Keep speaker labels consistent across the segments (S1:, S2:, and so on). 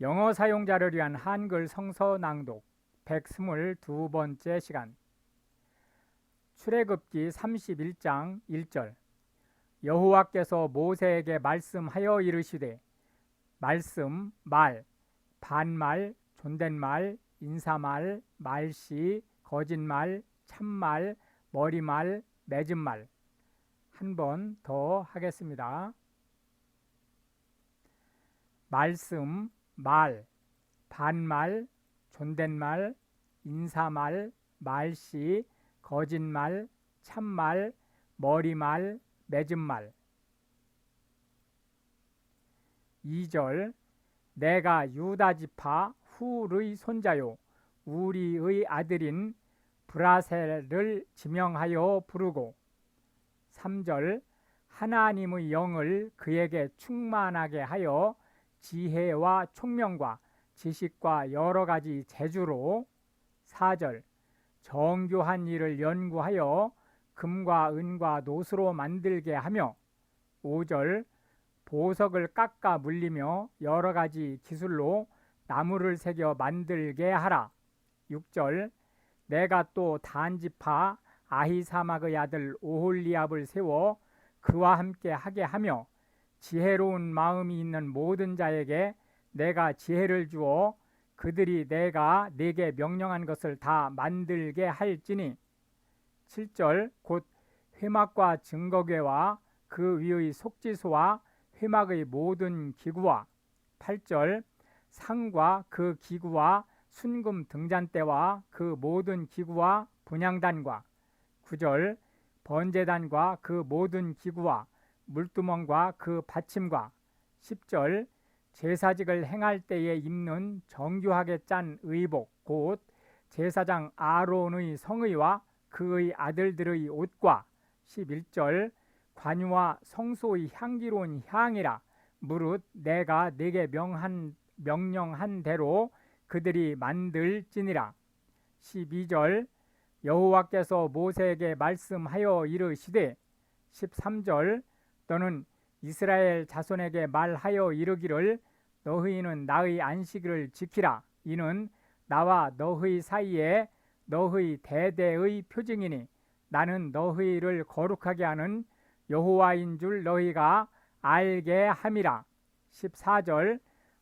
S1: 영어 사용자를 위한 한글 성서 낭독 122번째 시간. 출애굽기 31장 1절. 여호와께서 모세에게 말씀하여 이르시되 말씀 말 반말 존댓말 인사말 말씨 거짓말 참말 머리말 맺은말. 한 번 더 하겠습니다. 말씀 말, 반말, 존댓말, 인사말, 말씨, 거짓말, 참말, 머리말, 맺은말. 2절 내가 유다 지파 훌의 손자요 우리의 아들인 브라셀을 지명하여 부르고 3절 하나님의 영을 그에게 충만하게 하여 지혜와 총명과 지식과 여러 가지 재주로 4절 정교한 일을 연구하여 금과 은과 노수로 만들게 하며 5절 보석을 깎아 물리며 여러 가지 기술로 나무를 새겨 만들게 하라. 6절 내가 또 단지파 아히사막의 아들 오홀리압을 세워 그와 함께 하게 하며 지혜로운 마음이 있는 모든 자에게 내가 지혜를 주어 그들이 내가 내게 명령한 것을 다 만들게 할지니. 7절 곧 회막과 증거궤와 그 위의 속지소와 회막의 모든 기구와. 8절 상과 그 기구와 순금 등잔대와 그 모든 기구와 분양단과. 9절 번제단과 그 모든 기구와 물두멍과 그 받침과 10절 제사직을 행할 때에 입는 정교하게 짠 의복 곧 제사장 아론의 성의와 그의 아들들의 옷과 11절 관유와 성소의 향기로운 향이라 무릇 내가 내게 명한 명령한 대로 그들이 만들지니라. 12절 여호와께서 모세에게 말씀하여 이르시되 13절 너는 이스라엘 자손에게 말하여 이르기를 너희는 나의 안식일을 지키라. 이는 나와 너희 사이에 너희 대대의 표징이니 나는 너희를 거룩하게 하는 여호와인 줄 너희가 알게 함이라. 14절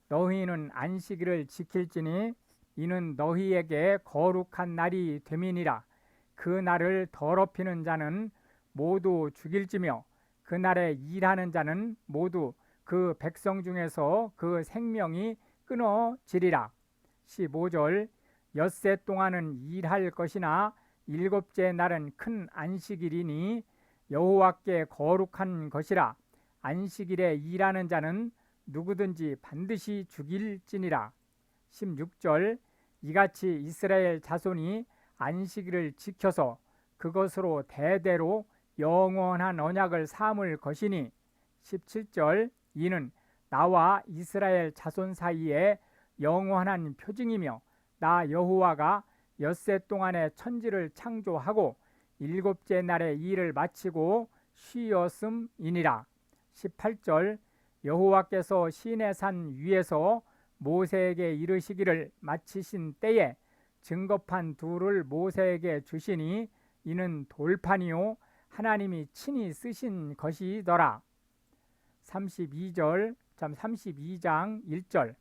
S1: 너희는 안식일을 지킬지니 이는 너희에게 거룩한 날이 됨이니라. 그 날을 더럽히는 자는 모두 죽일지며 그날에 일하는 자는 모두 그 백성 중에서 그 생명이 끊어지리라. 15절 엿새 동안은 일할 것이나 일곱째 날은 큰 안식일이니 여호와께 거룩한 것이라. 안식일에 일하는 자는 누구든지 반드시 죽일지니라. 16절 이같이 이스라엘 자손이 안식일을 지켜서 그것으로 대대로 영원한 언약을 삼을 것이니 17절 이는 나와 이스라엘 자손 사이에 영원한 표징이며 나 여호와가 엿새 동안에 천지를 창조하고 일곱째 날에 일을 마치고 쉬었음이니라. 18절 여호와께서 시내산 위에서 모세에게 이르시기를 마치신 때에 증거판 둘을 모세에게 주시니 이는 돌판이요 하나님이 친히 쓰신 것이더라. 32절 참 32장 1절.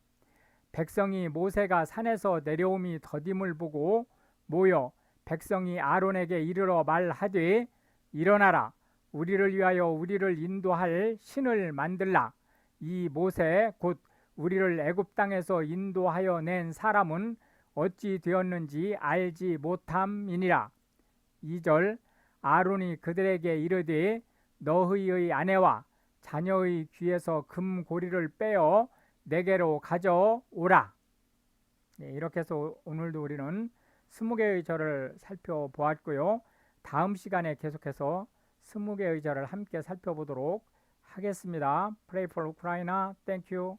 S1: 백성이 모세가 산에서 내려옴이 더딤을 보고 모여 백성이 아론에게 이르러 말하되 일어나라. 우리를 위하여 우리를 인도할 신을 만들라. 이 모세 곧 우리를 애굽 땅에서 인도하여 낸 사람은 어찌 되었는지 알지 못함이니라. 2절 아론이 그들에게 이르되 너희의 아내와 자녀의 귀에서 금고리를 빼어 내게로 가져오라. 네, 이렇게 해서 오늘도 우리는 스무 개의 절을 살펴보았고요. 다음 시간에 계속해서 스무 개의 절을 함께 살펴보도록 하겠습니다. Pray for Ukraine. Thank you.